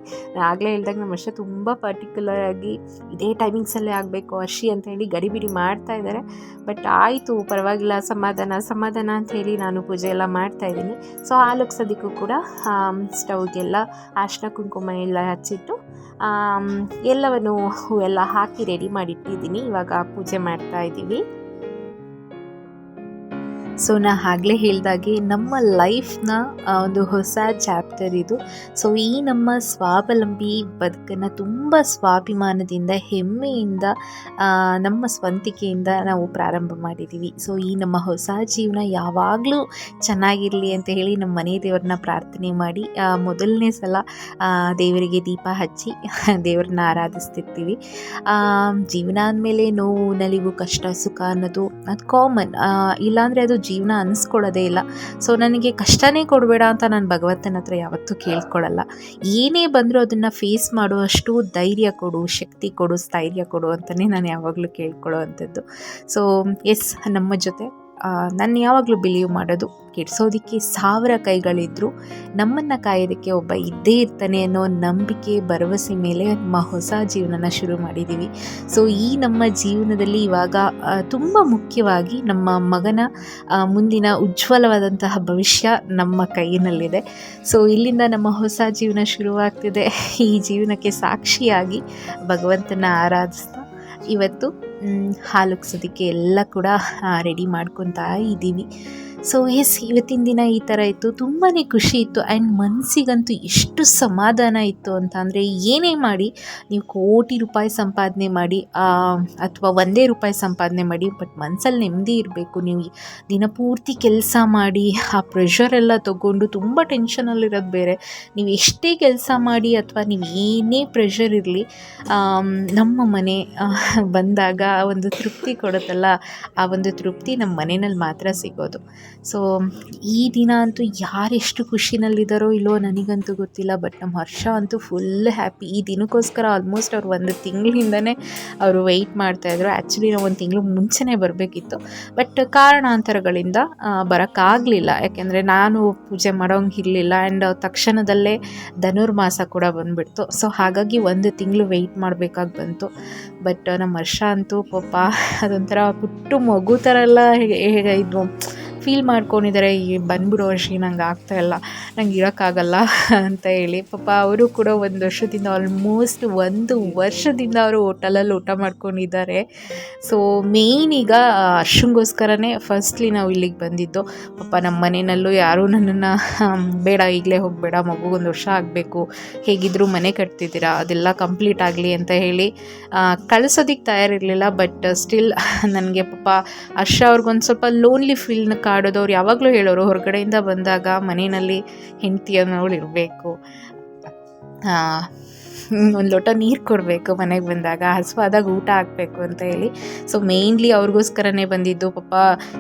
ಆಗಲೇ ಹೇಳ್ದಾಗ ನಮ್ಮ ಅಷ್ಟೇ ತುಂಬ ಪರ್ಟಿಕ್ಯುಲರ್ ಆಗಿ ಇದೇ ಟೈಮಿಂಗ್ಸಲ್ಲೇ ಆಗಬೇಕು ಅರ್ಷಿ ಅಂತ ಹೇಳಿ ಗಡಿಬಿಡಿ ಮಾಡ್ತಾ ಇದ್ದಾರೆ. ಬಟ್ ಆಯಿತು ಪರವಾಗಿಲ್ಲ ಸಮಾಧಾನ ಸಮಾಧಾನ ಅಂತ ಹೇಳಿ ನಾನು ಪೂಜೆ ಎಲ್ಲ ಮಾಡ್ತಾ ಇದ್ದೀನಿ. ಸೊ ಆಲೋಕ್ಸೋದಿಕ್ಕೂ ಕೂಡ ಸ್ಟವ್ಗೆಲ್ಲ ಅರ್ಶಿನ ಕುಂಕುಮ ಎಲ್ಲ ಹಚ್ಚಿಟ್ಟು ಎಲ್ಲವನ್ನು ಹೂವೆಲ್ಲ ಹಾಕಿ ರೆಡಿ ಮಾಡಿಟ್ಟಿದ್ದೀನಿ. ಇವಾಗ ಪೂಜೆ ಮಾಡ್ತಾ ಇದ್ದೀವಿ. ಸೊ ನಾ ಆಗಲೇ ಹೇಳಿದಾಗೆ ನಮ್ಮ ಲೈಫ್ನ ಒಂದು ಹೊಸ ಚಾಪ್ಟರ್ ಇದು. ಸೊ ಈ ನಮ್ಮ ಸ್ವಾವಲಂಬಿ ಬದುಕನ್ನು ತುಂಬ ಸ್ವಾಭಿಮಾನದಿಂದ, ಹೆಮ್ಮೆಯಿಂದ ನಮ್ಮ ಸ್ವಂತಿಕೆಯಿಂದ ನಾವು ಪ್ರಾರಂಭ ಮಾಡಿದ್ದೀವಿ ಸೊ ಈ ನಮ್ಮ ಹೊಸ ಜೀವನ ಯಾವಾಗಲೂ ಚೆನ್ನಾಗಿರಲಿ ಅಂತ ಹೇಳಿ ನಮ್ಮ ಮನೆ ದೇವ್ರನ್ನ ಪ್ರಾರ್ಥನೆ ಮಾಡಿ ಮೊದಲನೇ ಸಲ ದೇವರಿಗೆ ದೀಪ ಹಚ್ಚಿ, ದೇವ್ರನ್ನ ಆರಾಧಿಸ್ತಿರ್ತೀವಿ. ಜೀವನ ಅಂದಮೇಲೆ ನೋವು, ನಲಿವು, ಕಷ್ಟ, ಸುಖ ಅನ್ನೋದು, ಅದು ಕಾಮನ್ ಇಲ್ಲಾಂದರೆ ಅದು ಜೀವನ ಅನಿಸ್ಕೊಳ್ಳೋದೇ ಇಲ್ಲ. ಸೊ ನನಗೆ ಕಷ್ಟನೇ ಕೊಡಬೇಡ ಅಂತ ನಾನು ಭಗವಂತನ ಹತ್ರ ಯಾವತ್ತೂ ಕೇಳ್ಕೊಳ್ಳಲ್ಲ ಏನೇ ಬಂದರೂ ಅದನ್ನು ಫೇಸ್ ಮಾಡುವಷ್ಟು ಧೈರ್ಯ ಕೊಡು, ಶಕ್ತಿ ಕೊಡು, ಸ್ಥೈರ್ಯ ಕೊಡು ಅಂತಲೇ ನಾನು ಯಾವಾಗಲೂ ಕೇಳ್ಕೊಳ್ಳೋ ಅಂಥದ್ದು. ಸೊ ಎಸ್ ನಮ್ಮ ಜೊತೆ ನಾನು ಯಾವಾಗಲೂ ಬಿಲೀವ್ ಮಾಡೋದು, ಕೆಡಿಸೋದಕ್ಕೆ ಸಾವಿರ ಕೈಗಳಿದ್ರು, ನಮ್ಮನ್ನು ಕಾಯೋದಕ್ಕೆ ಒಬ್ಬ ಇದ್ದೇ ಇರ್ತಾನೆ ಅನ್ನೋ ನಂಬಿಕೆ, ಭರವಸೆ ಮೇಲೆ ನಮ್ಮ ಹೊಸ ಜೀವನನ ಶುರು ಮಾಡಿದ್ದೀವಿ ಸೊ ಈ ನಮ್ಮ ಜೀವನದಲ್ಲಿ ಇವಾಗ ತುಂಬ ಮುಖ್ಯವಾಗಿ ನಮ್ಮ ಮಗನ ಮುಂದಿನ ಉಜ್ವಲವಾದಂತಹ ಭವಿಷ್ಯ ನಮ್ಮ ಕೈಯಿನಲ್ಲಿದೆ ಸೊ ಇಲ್ಲಿಂದ ನಮ್ಮ ಹೊಸ ಜೀವನ ಶುರುವಾಗ್ತಿದೆ. ಈ ಜೀವನಕ್ಕೆ ಸಾಕ್ಷಿಯಾಗಿ ಭಗವಂತನ ಆರಾಧಿಸ್ತಾ, ಇವತ್ತು ಹಾಲುಗ್ಸೋದಕ್ಕೆ ಎಲ್ಲ ಕೂಡ ರೆಡಿ ಮಾಡ್ಕೊತಾ ಇದ್ದೀವಿ ಸೊ ಎಸ್ ಇವತ್ತಿನ ದಿನ ಈ ಥರ ಇತ್ತು. ತುಂಬಾ ಖುಷಿ ಇತ್ತು. ಆ್ಯಂಡ್ ಮನಸ್ಸಿಗಂತೂ ಎಷ್ಟು ಸಮಾಧಾನ ಇತ್ತು ಅಂತ ಅಂದರೆ ಏನೇ ಮಾಡಿ, ನೀವು ಕೋಟಿ ರೂಪಾಯಿ ಸಂಪಾದನೆ ಮಾಡಿ ಅಥವಾ ಒಂದೇ ರೂಪಾಯಿ ಸಂಪಾದನೆ ಮಾಡಿ ಬಟ್ ಮನಸ್ಸಲ್ಲಿ ನೆಮ್ಮದಿ ಇರಬೇಕು. ನೀವು ದಿನಪೂರ್ತಿ ಕೆಲಸ ಮಾಡಿ, ಆ ಪ್ರೆಷರೆಲ್ಲ ತಗೊಂಡು ತುಂಬ ಟೆನ್ಷನಲ್ಲಿರೋದು ಬೇರೆ. ನೀವು ಎಷ್ಟೇ ಕೆಲಸ ಮಾಡಿ ಅಥವಾ ನೀವು ಏನೇ ಪ್ರೆಷರ್ ಇರಲಿ ನಮ್ಮ ಮನೆ ಬಂದಾಗ ಒಂದು ತೃಪ್ತಿ ಕೊಡುತ್ತಲ್ಲ, ಆ ಒಂದು ತೃಪ್ತಿ ನಮ್ಮ ಮನೆಯಲ್ಲಿ ಮಾತ್ರ ಸಿಗೋದು. ಸೊ ಈ ದಿನ ಅಂತೂ ಯಾರೆಷ್ಟು ಖುಷಿನಲ್ಲಿದ್ದಾರೋ ಇಲ್ಲೋ ನನಗಂತೂ ಗೊತ್ತಿಲ್ಲ ಬಟ್ ನಮ್ಮ ಹರ್ಷ ಅಂತೂ ಫುಲ್ ಹ್ಯಾಪಿ ಈ ದಿನಕ್ಕೋಸ್ಕರ ಆಲ್ಮೋಸ್ಟ್ ಅವ್ರು ಒಂದು ತಿಂಗಳಿಂದನೇ ಅವರು ವೆಯ್ಟ್ ಮಾಡ್ತಾಯಿದ್ರು ಆ್ಯಕ್ಚುಲಿ ನಾವು ಒಂದು ತಿಂಗಳು ಮುಂಚೆನೇ ಬರಬೇಕಿತ್ತು. ಬಟ್ ಕಾರಣಾಂತರಗಳಿಂದ ಬರೋಕ್ಕಾಗಲಿಲ್ಲ. ಯಾಕೆಂದರೆ ನಾನು ಪೂಜೆ ಮಾಡೋಂಗೆ ಇರಲಿಲ್ಲ ಆ್ಯಂಡ್ ತಕ್ಷಣದಲ್ಲೇ ಧನುರ್ಮಾಸ ಕೂಡ ಬಂದುಬಿಡ್ತು. ಸೊ ಹಾಗಾಗಿ ಒಂದು ತಿಂಗಳು ವೆಯ್ಟ್ ಮಾಡಬೇಕಾಗಿ ಬಂತು. ಬಟ್ ನಮ್ಮ ಹರ್ಷ ಅಂತೂ ಪಾಪ ಅದೊಂಥರ ಪುಟ್ಟು ಮಗು ಥರ ಎಲ್ಲ ಹೇಗೆ ಇದು ಫೀಲ್ ಮಾಡ್ಕೊಂಡಿದ್ದಾರೆ ಈ ಬಂದ್ಬಿಡೋ ವರ್ಷ ನಂಗೆ ಆಗ್ತಾಯಿಲ್ಲ ನಂಗೆ ಇರೋಕ್ಕಾಗಲ್ಲ ಅಂತ ಹೇಳಿ. ಪಾಪ ಅವರು ಕೂಡ ಒಂದು ವರ್ಷದಿಂದ ಆಲ್ಮೋಸ್ಟ್ ಒಂದು ವರ್ಷದಿಂದ ಅವರು ಹೋಟೆಲಲ್ಲಿ ಊಟ ಮಾಡ್ಕೊಂಡಿದ್ದಾರೆ. ಸೊ ಮೇಯ್ನ್ ಈಗ ಅರ್ಶಂಗೋಸ್ಕರನೇ ಫಸ್ಟ್ಲಿ ನಾವು ಇಲ್ಲಿಗೆ ಬಂದಿದ್ದು. ಪಾಪ ನಮ್ಮ ಮನೆಯಲ್ಲೂ ಯಾರೂ ನನ್ನನ್ನು ಬೇಡ, ಈಗಲೇ ಹೋಗಬೇಡ ಮಗುಗೊಂದು ವರ್ಷ ಆಗಬೇಕು ಹೇಗಿದ್ದರೂ ಮನೆ ಕಟ್ತಿದ್ದೀರಾ, ಅದೆಲ್ಲ ಕಂಪ್ಲೀಟ್ ಆಗಲಿ ಅಂತ ಹೇಳಿ ಕಳಿಸೋದಕ್ಕೆ ತಯಾರಿರಲಿಲ್ಲ ಬಟ್ ಸ್ಟಿಲ್ *laughs* ನನಗೆ ಪಾಪ ಹರ್ಷ ಅವ್ರಿಗೊಂದು ಸ್ವಲ್ಪ ಲೋನ್ಲಿ ಫೀಲ್ನ ಅವ್ರು ಯಾವಾಗಲೂ ಹೇಳೋರು ಹೊರಗಡೆಯಿಂದ ಬಂದಾಗ ಮನೆಯಲ್ಲಿ ಹೆಂಡತಿ ಅನ್ನೋಳು ಇರಬೇಕು ಒಂದು ಲೋಟ ನೀರು ಕೊಡಬೇಕು ಮನೆಗೆ ಬಂದಾಗ, ಹಸುವಾದಾಗ ಊಟ ಹಾಕಬೇಕು ಅಂತ ಹೇಳಿ. ಸೊ ಮೇಯ್ನ್ಲಿ ಅವ್ರಿಗೋಸ್ಕರನೇ ಬಂದಿದ್ದು. ಪಾಪ,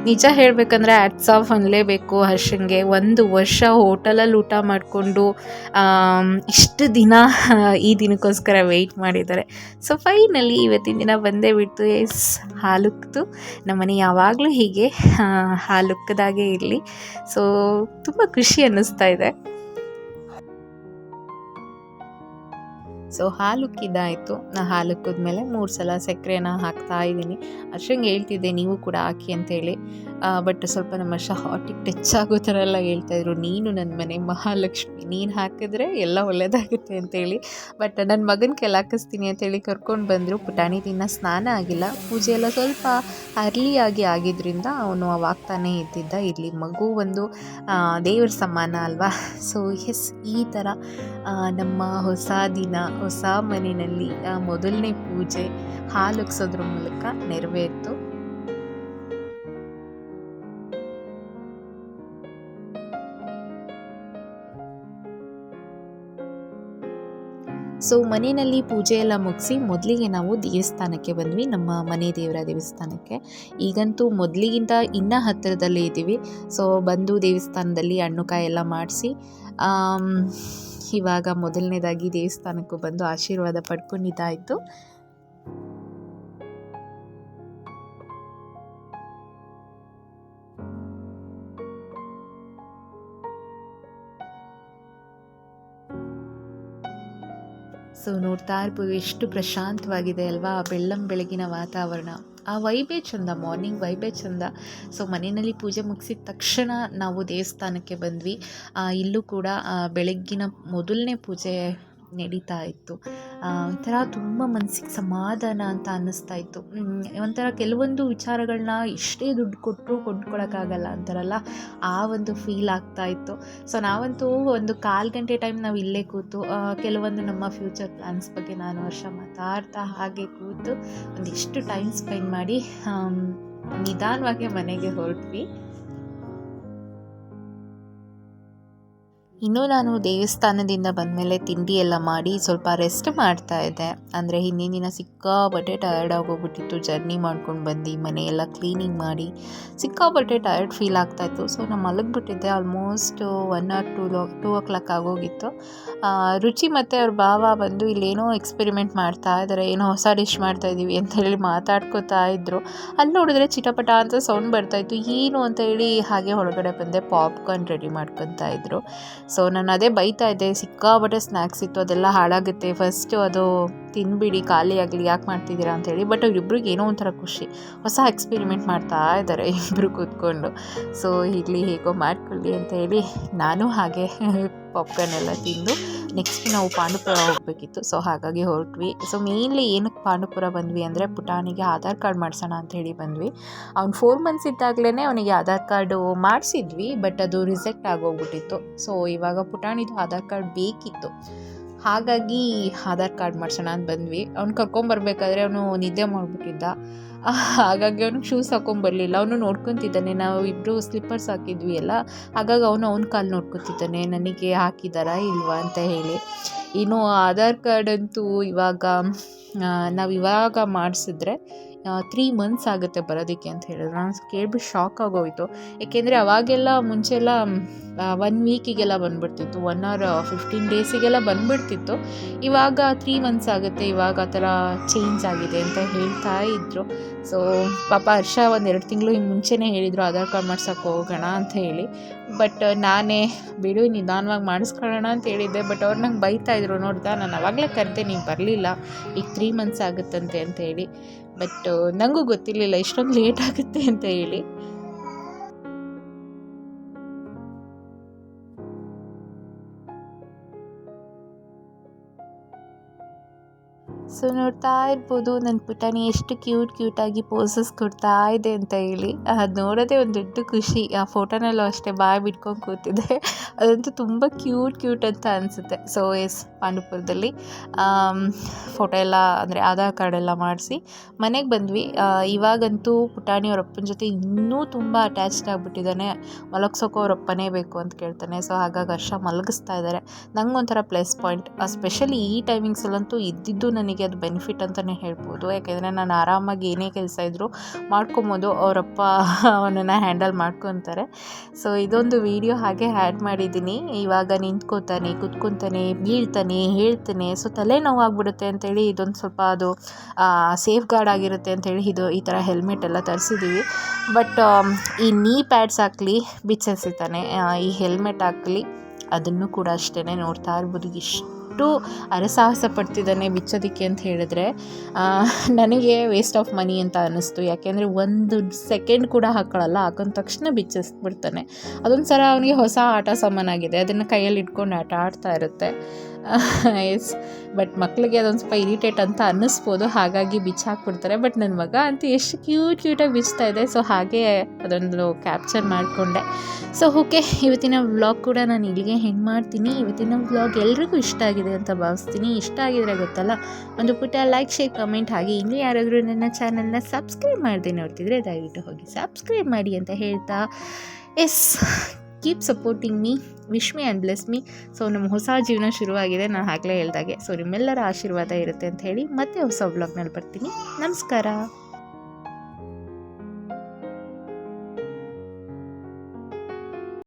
ನಿಜ ಹೇಳಬೇಕಂದ್ರೆ ಆ್ಯಟ್ಸ್ ಆಫ್ ಅನ್ನಲೇಬೇಕು ಹರ್ಷಂಗೆ ಒಂದು ವರ್ಷ ಹೋಟೆಲಲ್ಲಿ ಊಟ ಮಾಡಿಕೊಂಡು ಇಷ್ಟು ದಿನ ಈ ದಿನಕ್ಕೋಸ್ಕರ ವೆಯ್ಟ್ ಮಾಡಿದ್ದಾರೆ. ಸೊ ಫೈನಲಿ ಇವತ್ತಿನ ದಿನ ಬಂದೇ ಬಿಡ್ತು ಎಸ್ ಹಾಲುಕ್ತು. ನಮ್ಮನೆ ಯಾವಾಗಲೂ ಹೀಗೆ ಹಾಲುಕ್ಕದಾಗೆ ಇರಲಿ. ಸೊ ತುಂಬ ಖುಷಿ ಅನ್ನಿಸ್ತಾ ಇದೆ. ಸೊ ಹಾಲು ಕಿದಾಯಿತು. ನಾ ಹಾಲು ಮೇಲೆ ಮೂರು ಸಲ ಸಕ್ಕರೆನ ಹಾಕ್ತಾ ಇದ್ದೀನಿ. ಅಷ್ಟಂಗೆ ಹೇಳ್ತಿದ್ದೆ, ನೀವು ಕೂಡ ಹಾಕಿ ಅಂತೇಳಿ. ಬಟ್ ಸ್ವಲ್ಪ ನಮ್ಮ ಹಾಟಿಗೆ ಟಚ್ ಆಗೋ ಥರ ಎಲ್ಲ ಹೇಳ್ತಾಯಿದ್ರು ನೀನು ನನ್ನ ಮನೆ ಮಹಾಲಕ್ಷ್ಮಿ. ನೀನು ಹಾಕಿದ್ರೆ ಎಲ್ಲ ಒಳ್ಳೆಯದಾಗುತ್ತೆ ಅಂತೇಳಿ ಬಟ್ ನನ್ನ ಮಗನ ಕೆಲ ಹಾಕಿಸ್ತೀನಿ ಅಂತೇಳಿ ಕರ್ಕೊಂಡು ಬಂದರು. ಪುಟಾಣಿ ದಿನ ಸ್ನಾನ ಆಗಿಲ್ಲ. ಪೂಜೆ ಎಲ್ಲ ಸ್ವಲ್ಪ ಅರ್ಲಿಯಾಗಿ ಆಗಿದ್ದರಿಂದ ಅವನು ಅವಾಗ್ತಾನೇ ಇದ್ದಿದ್ದ ಇಲ್ಲಿ ಮಗು ಒಂದು ದೇವ್ರ ಸಮಾನ ಅಲ್ವಾ? ಸೊ ಎಸ್ ಈ ಥರ ನಮ್ಮ ಹೊಸ ದಿನ, ಹೊಸ ಮನೆಯಲ್ಲಿ ಮೊದಲನೇ ಪೂಜೆ ಹಾಲುಗ್ಸೋದ್ರ ಮೂಲಕ ನೆರವೇರಿತು. ಸೊ ಮನೆಯಲ್ಲಿ ಪೂಜೆ ಎಲ್ಲ ಮುಗಿಸಿ ಮೊದಲಿಗೆ ನಾವು ದೇವಸ್ಥಾನಕ್ಕೆ ಬಂದ್ವಿ, ನಮ್ಮ ಮನೆ ದೇವರ ದೇವಸ್ಥಾನಕ್ಕೆ. ಈಗಂತೂ ಮೊದಲಿಗಿಂತ ಇನ್ನೂ ಹತ್ತಿರದಲ್ಲಿ ಇದ್ದೀವಿ. ಸೊ ಬಂದು ದೇವಸ್ಥಾನದಲ್ಲಿ ಹಣ್ಣು ಕಾಯಿ ಎಲ್ಲ ಮಾಡಿಸಿ ಇವಾಗ ಮೊದಲನೇದಾಗಿ ದೇವಸ್ಥಾನಕ್ಕೂ ಬಂದು ಆಶೀರ್ವಾದ ಪಡ್ಕೊಂಡಿದ್ದಾಯಿತು ಸೊ ನೋಡ್ತಾ ಇರ್ಬೋದು. ಎಷ್ಟು ಪ್ರಶಾಂತವಾಗಿದೆ ಅಲ್ವಾ? ಬೆಳ್ಳಂ ಬೆಳಗಿನ ವಾತಾವರಣ. ಆ ವೈಬೇ ಚಂದ ಮಾರ್ನಿಂಗ್ ವೈಬೇ ಚಂದ. ಸೊ ಮನೆಯಲ್ಲಿ ಪೂಜೆ ಮುಗಿಸಿದ ತಕ್ಷಣ ನಾವು ದೇವಸ್ಥಾನಕ್ಕೆ ಬಂದ್ವಿ. ಆ, ಇಲ್ಲೂ ಕೂಡ ಆ, ಬೆಳಗ್ಗಿನ ಮೊದಲನೇ ಪೂಜೆ ನಡೀತಾ ಇತ್ತು. ಒಂಥರ ತುಂಬ ಮನಸ್ಸಿಗೆ ಸಮಾಧಾನ ಅಂತ ಅನ್ನಿಸ್ತಾ ಇತ್ತು. ಒಂಥರ ಕೆಲವೊಂದು ವಿಚಾರಗಳನ್ನ ಎಷ್ಟೇ ದುಡ್ಡು ಕೊಟ್ಟರು ಕೊಂಡ್ಕೊಳಕ್ಕಾಗಲ್ಲ ಅಂತಾರಲ್ಲ? ಆ ಒಂದು ಫೀಲ್ ಆಗ್ತಾ ಇತ್ತು. ಸೊ ನಾವಂತೂ ಒಂದು ಕಾಲು ಗಂಟೆ ಟೈಮ್ ನಾವು ಇಲ್ಲೇ ಕೂತು ಕೆಲವೊಂದು ನಮ್ಮ ಫ್ಯೂಚರ್ ಪ್ಲ್ಯಾನ್ಸ್ ಬಗ್ಗೆ ನಾನು ವರ್ಷ ಮಾತಾಡ್ತಾ ಹಾಗೆ ಕೂತು ಒಂದಿಷ್ಟು ಟೈಮ್ ಸ್ಪೆಂಡ್ ಮಾಡಿ ನಿಧಾನವಾಗಿ ಮನೆಗೆ ಹೊರಟ್ವಿ. ಇನ್ನು ನಾನು ದೇವಸ್ಥಾನದಿಂದ ಬಂದಮೇಲೆ ತಿಂಡಿ ಎಲ್ಲ ಮಾಡಿ ಸ್ವಲ್ಪ ರೆಸ್ಟ್ ಮಾಡ್ತಾ ಇದ್ದೆ. ಅಂದರೆ ಹಿಂದಿನ ದಿನ ಸಿಕ್ಕಾಪಟ್ಟೆ ಟಯರ್ಡ್ ಆಗೋಗ್ಬಿಟ್ಟಿತ್ತು. ಜರ್ನಿ ಮಾಡ್ಕೊಂಡು ಬಂದು ಮನೆಯೆಲ್ಲ ಕ್ಲೀನಿಂಗ್ ಮಾಡಿ ಸಿಕ್ಕಾಪಟ್ಟೆ ಟಯರ್ಡ್ ಫೀಲ್ ಆಗ್ತಾಯಿತ್ತು ಸೊ ನಾನು ಮಲಗಿಬಿಟ್ಟಿದ್ದೆ. Almost one or two two o'clock ಆಗೋಗಿತ್ತು. ರುಚಿ ಮತ್ತು ಅವ್ರ ಭಾವ ಬಂದು ಇಲ್ಲೇನೋ ಎಕ್ಸ್ಪೆರಿಮೆಂಟ್ ಮಾಡ್ತಾ ಇದ್ದಾರೆ ಏನೋ ಹೊಸ ಡಿಶ್ ಮಾಡ್ತಾ ಇದ್ದೀವಿ ಅಂತ ಹೇಳಿ ಮಾತಾಡ್ಕೋತಾ ಇದ್ದರು ಅಲ್ಲಿ ನೋಡಿದ್ರೆ ಚಿಟಪಟ ಅಂತ ಸೌಂಡ್ ಬರ್ತಾಯಿತ್ತು ಏನು ಅಂತ ಹೇಳಿ ಹಾಗೆ ಹೊರಗಡೆ ಬಂದೆ. ಪಾಪ್ಕಾರ್ನ್ ರೆಡಿ ಮಾಡ್ಕೊತಾ ಇದ್ರು. ಸೊ ನಾನು ಅದೇ ಬೈತಾ ಇದ್ದೆ, ಸಿಕ್ಕಾಪಟ್ಟೆ ಸ್ನ್ಯಾಕ್ಸ್ ಇತ್ತು, ಅದೆಲ್ಲ ಹಾಳಾಗುತ್ತೆ. ಫಸ್ಟು ಅದು ತಿನ್ಬಿಡಿ, ಖಾಲಿ ಆಗಲಿ, ಯಾಕೆ ಮಾಡ್ತಿದ್ದೀರಾ ಅಂತೇಳಿ ಬಟ್ ಅವ್ರಿಬ್ರಿಗೆ ಏನೋ ಒಂಥರ ಖುಷಿ. ಹೊಸ ಎಕ್ಸ್ಪೆರಿಮೆಂಟ್ ಮಾಡ್ತಾ ಇದ್ದಾರೆ ಇಬ್ಬರು ಕೂತ್ಕೊಂಡು. ಸೊ ಇರಲಿ ಹೇಗೋ ಮಾಡ್ಕೊಳ್ಳಿ ಅಂತ ಹೇಳಿ, ನಾನು ಹಾಗೆ ಪಾಪ್ಕಾರ್ನ್ ಎಲ್ಲ ತಿಂದು ನೆಕ್ಸ್ಟ್ ನಾವು ಪಾಂಡುಪುರ ಹೋಗಬೇಕಿತ್ತು. ಸೊ ಹಾಗಾಗಿ ಹೊರಟ್ವಿ. ಸೊ ಮೇನ್ಲಿ ಏನಕ್ಕೆ ಪಾಂಡುಪುರ ಬಂದ್ವಿ ಅಂದರೆ ಪುಟಾಣಿಗೆ ಆಧಾರ್ ಕಾರ್ಡ್ ಮಾಡಿಸೋಣ ಅಂತ ಹೇಳಿ ಬಂದ್ವಿ. ಅವ್ನು ಫೋರ್ ಮಂತ್ಸ್ ಇದ್ದಾಗಲೇ ಅವನಿಗೆ ಆಧಾರ್ ಕಾರ್ಡು ಮಾಡಿಸಿದ್ವಿ ಬಟ್ ಅದು ರಿಸೆಕ್ಟ್ ಆಗೋಗ್ಬಿಟ್ಟಿತ್ತು. ಸೊ ಇವಾಗ ಪುಟಾಣಿದು ಆಧಾರ್ ಕಾರ್ಡ್ ಬೇಕಿತ್ತು. ಹಾಗಾಗಿ ಆಧಾರ್ ಕಾರ್ಡ್ ಮಾಡ್ಸೋಣ ಅಂತ ಬಂದ್ವಿ. ಅವ್ನು ಕರ್ಕೊಂಬರ್ಬೇಕಾದ್ರೆ ಅವನು ನಿದ್ದೆ ಮಾಡಿಬಿಟ್ಟಿದ್ದ. ಹಾಗಾಗಿ ಅವ್ನಿಗೆ ಶೂಸ್ ಹಾಕೊಂಬರ್ಲಿಲ್ಲ ಅವನು ನೋಡ್ಕೊತಿದ್ದಾನೆ. ನಾವು ಇಬ್ಬರು ಸ್ಲಿಪ್ಪರ್ಸ್ ಹಾಕಿದ್ವಿ ಎಲ್ಲ ಹಾಗಾಗಿ ಅವನು ಅವ್ನ ಕಾಲು ನೋಡ್ಕೊತಿದ್ದಾನೆ. ನನಗೆ ಹಾಕಿದ್ದಾರಾ ಇಲ್ವಾ ಅಂತ ಹೇಳಿ. ಇನ್ನು ಆಧಾರ್ ಕಾರ್ಡ್ ಅಂತೂ ಇವಾಗ ನಾವು ಇವಾಗ ಮಾಡಿಸಿದ್ರೆ ತ್ರೀ ಮಂತ್ಸ್ ಆಗುತ್ತೆ ಬರೋದಕ್ಕೆ ಅಂತ ಹೇಳಿದ್ರು. ನಾನು ಕೇಳ್ಬಿಟ್ಟು ಶಾಕ್ ಆಗೋಯಿತು. ಏಕೆಂದರೆ ಅವಾಗೆಲ್ಲ ಮುಂಚೆಲ್ಲ ಒನ್ ವೀಕಿಗೆಲ್ಲ ಬಂದುಬಿಡ್ತಿತ್ತು. ಒನ್ ಆರ್ ಫಿಫ್ಟೀನ್ ಡೇಸಿಗೆಲ್ಲ ಬಂದುಬಿಡ್ತಿತ್ತು. ಇವಾಗ ತ್ರೀ ಮಂತ್ಸ್ ಆಗುತ್ತೆ. ಇವಾಗ ಆ ಥರ ಚೇಂಜ್ ಆಗಿದೆ ಅಂತ ಹೇಳ್ತಾ ಇದ್ದರು ಸೊ ಪಾಪ ಹರ್ಷ ಒಂದು ಎರಡು ತಿಂಗಳು ಹಿಂಗೆ ಮುಂಚೆನೇ ಹೇಳಿದರು ಆಧಾರ್ ಕಾರ್ಡ್ ಮಾಡ್ಸೋಕೆ ಹೋಗೋಣ ಅಂತ ಹೇಳಿ. ಬಟ್ ನಾನೇ, ಬಿಡು, ನಿಧಾನವಾಗಿ ಮಾಡಿಸ್ಕೊಳ್ಳೋಣ ಅಂತ ಹೇಳಿದ್ದೆ. ಬಟ್ ಅವ್ರು ನಂಗೆ ಬೈತಾ ಇದ್ರು, ನೋಡ್ದಾ, ನಾನು ಅವಾಗಲೇ ಕರೆದೆ ನೀವು ಬರಲಿಲ್ಲ. ಈಗ ತ್ರೀ ಮಂತ್ಸ್ ಆಗುತ್ತಂತೆ ಅಂತ ಹೇಳಿ. ಬಟ್ ನನಗೂ ಗೊತ್ತಿರಲಿಲ್ಲ ಇಷ್ಟೊಂದು ಲೇಟ್ ಆಗುತ್ತೆ ಅಂತ ಹೇಳಿ. ಸೊ ನೋಡ್ತಾ ಇರ್ಬೋದು ನನ್ನ ಪುಟಾಣಿ ಎಷ್ಟು ಕ್ಯೂಟ್ ಕ್ಯೂಟಾಗಿ ಪೋಸಸ್ ಕೊಡ್ತಾ ಇದೆ ಅಂತ ಹೇಳಿ. ಅದು ನೋಡೋದೇ ಒಂದು ದೊಡ್ಡ ಖುಷಿ. ಆ ಫೋಟೋನಲ್ಲೂ ಅಷ್ಟೇ ಬಾಯಿ ಬಿಟ್ಕೊಂಡು ಕೂತಿದೆ ಅದಂತೂ ತುಂಬ ಕ್ಯೂಟ್ ಕ್ಯೂಟ್ ಅಂತ ಅನಿಸುತ್ತೆ. ಸೊ ಎಸ್ ಪಾಂಡುಪುರದಲ್ಲಿ ಫೋಟೋ ಎಲ್ಲ ಅಂದರೆ ಆಧಾರ್ ಕಾರ್ಡ್ ಎಲ್ಲ ಮಾಡಿಸಿ ಮನೆಗೆ ಬಂದ್ವಿ. ಇವಾಗಂತೂ ಪುಟಾಣಿ ಅಪ್ಪನ ಜೊತೆ ಇನ್ನೂ ತುಂಬ ಅಟ್ಯಾಚ್ಡ್ ಆಗಿಬಿಟ್ಟಿದ್ದಾನೆ. ಮಲಗ್ಸೋಕ್ಕೂ ಅವ್ರ ಬೇಕು ಅಂತ ಕೇಳ್ತಾನೆ. ಸೊ ಹಾಗಾಗಿ ಹರ್ಷ ಮಲಗಿಸ್ತಾ ಇದ್ದಾರೆ ನಂಗೆ ಒಂಥರ ಪ್ಲಸ್ ಪಾಯಿಂಟ್ ಸ್ಪೆಷಲಿ ಈ ಟೈಮಿಂಗ್ಸಲ್ಲಂತೂ ಇದ್ದಿದ್ದು ನನಗೆ ಅದು ಬೆನಿಫಿಟ್ ಅಂತಲೇ ಹೇಳ್ಬೋದು. ಯಾಕೆಂದರೆ ನಾನು ಆರಾಮಾಗಿ ಏನೇ ಕೆಲಸ ಇದ್ದರೂ ಮಾಡ್ಕೊಬೋದು. ಅವರಪ್ಪ ಅವನನ್ನು ಹ್ಯಾಂಡಲ್ ಮಾಡ್ಕೊತಾರೆ. ಸೊ ಇದೊಂದು ವಿಡಿಯೋ ಹಾಗೆ ಆ್ಯಡ್ ಮಾಡಿದ್ದೀನಿ. ಇವಾಗ ನಿಂತ್ಕೋತಾನೆ, ಕುತ್ಕೊತಾನೆ, ಬೀಳ್ತಾನೆ. ಹೇಳ್ತಾನೆ. ಸೊ ತಲೆ ನೋವಾಗ್ಬಿಡುತ್ತೆ ಅಂತೇಳಿ ಇದೊಂದು ಸ್ವಲ್ಪ ಅದು ಸೇಫ್ ಗಾರ್ಡ್ ಆಗಿರುತ್ತೆ ಅಂತೇಳಿ ಇದು ಈ ಥರ ಹೆಲ್ಮೆಟ್ ಎಲ್ಲ ತರಿಸಿದ್ದೀವಿ. ಬಟ್ ಈ ನೀ ಪ್ಯಾಡ್ಸ್ ಹಾಕಲಿ ಬಿಚ್ಚೆಸಿತಾನೆ ಈ ಹೆಲ್ಮೆಟ್ ಹಾಕಲಿ, ಅದನ್ನು ಕೂಡ ಅಷ್ಟೇ ನೋಡ್ತಾ ಇರ್ಬೋದು. ಎಷ್ಟು ಅರಸಾಹಸ ಪಡ್ತಿದ್ದಾನೆ ಬಿಚ್ಚೋದಕ್ಕೆ ಅಂತ ಹೇಳಿದ್ರೆ ನನಗೆ ವೇಸ್ಟ್ ಆಫ್ ಮನಿ ಅಂತ ಅನ್ನಿಸ್ತು. ಯಾಕೆಂದರೆ ಒಂದು ಸೆಕೆಂಡ್ ಕೂಡ ಹಾಕೊಳ್ಳಲ್ಲ ಹಾಕೊಂಡ ತಕ್ಷಣ ಬಿಚ್ಚಿಸ್ಬಿಡ್ತಾನೆ. ಅದೊಂದು ಸಲ ಅವನಿಗೆ ಹೊಸ ಆಟ ಸಾಮಾನಾಗಿದೆ. ಅದನ್ನು ಕೈಯಲ್ಲಿ ಇಟ್ಕೊಂಡು ಆಟ ಆಡ್ತಾ ಇರುತ್ತೆ. *laughs* ಎಸ್ ಬಟ್ ಮಕ್ಕಳಿಗೆ ಅದೊಂದು ಸ್ವಲ್ಪ ಇರಿಟೇಟ್ ಅಂತ ಅನ್ನಿಸ್ಬೋದು. ಹಾಗಾಗಿ ಬಿಚ್ಚಾಕ್ಬಿಡ್ತಾರೆ. ಬಟ್ ನನ್ನ ಮಗ ಅಂತ ಎಷ್ಟು ಕ್ಯೂಟ್ ಕ್ಯೂಟಾಗಿ ಬಿಚ್ತಾ ಇದೆ. ಸೊ ಹಾಗೆ ಅದೊಂದು ಕ್ಯಾಪ್ಚರ್ ಮಾಡಿಕೊಂಡೆ. ಸೊ ಓಕೆ ಇವತ್ತಿನ ವ್ಲಾಗ್ ಕೂಡ ನಾನು ಇಲ್ಲಿಗೆ ಹೆಂಗೆ ಮಾಡ್ತೀನಿ. ಇವತ್ತಿನ ವ್ಲಾಗ್ ಎಲ್ರಿಗೂ ಇಷ್ಟ ಆಗಿದೆ ಅಂತ ಭಾವಿಸ್ತೀನಿ. ಇಷ್ಟ ಆಗಿದ್ರೆ ಗೊತ್ತಲ್ಲ, ಒಂದು ಪುಟ್ಟ ಲೈಕ್ ಶೇರ್ ಕಮೆಂಟ್ ಹಾಗೆ ಇನ್ನೂ ಯಾರಾದರೂ ನನ್ನ ಚಾನಲ್ನ ಸಬ್ಸ್ಕ್ರೈಬ್ ಮಾಡದೆ ನೋಡ್ತಿದ್ರೆ ದಯವಿಟ್ಟು ಹೋಗಿ ಸಬ್ಸ್ಕ್ರೈಬ್ ಮಾಡಿ ಅಂತ ಹೇಳ್ತಾ. Yes keep supporting me wish me and bless me so ನಮ್ಮ ಹೊಸ ಜೀವನ ಶುರುವಾಗಿದೆ. ನಾನು ಆಗಲೇ ಹೇಳ್ದಾಗೆ. ಸೊ ನಿಮ್ಮೆಲ್ಲರ ಆಶೀರ್ವಾದ ಇರುತ್ತೆ ಅಂತ ಹೇಳಿ ಮತ್ತೆ ಹೊಸ ಬ್ಲಾಗ್ನಲ್ಲಿ ಬರ್ತೀನಿ. ನಮಸ್ಕಾರ.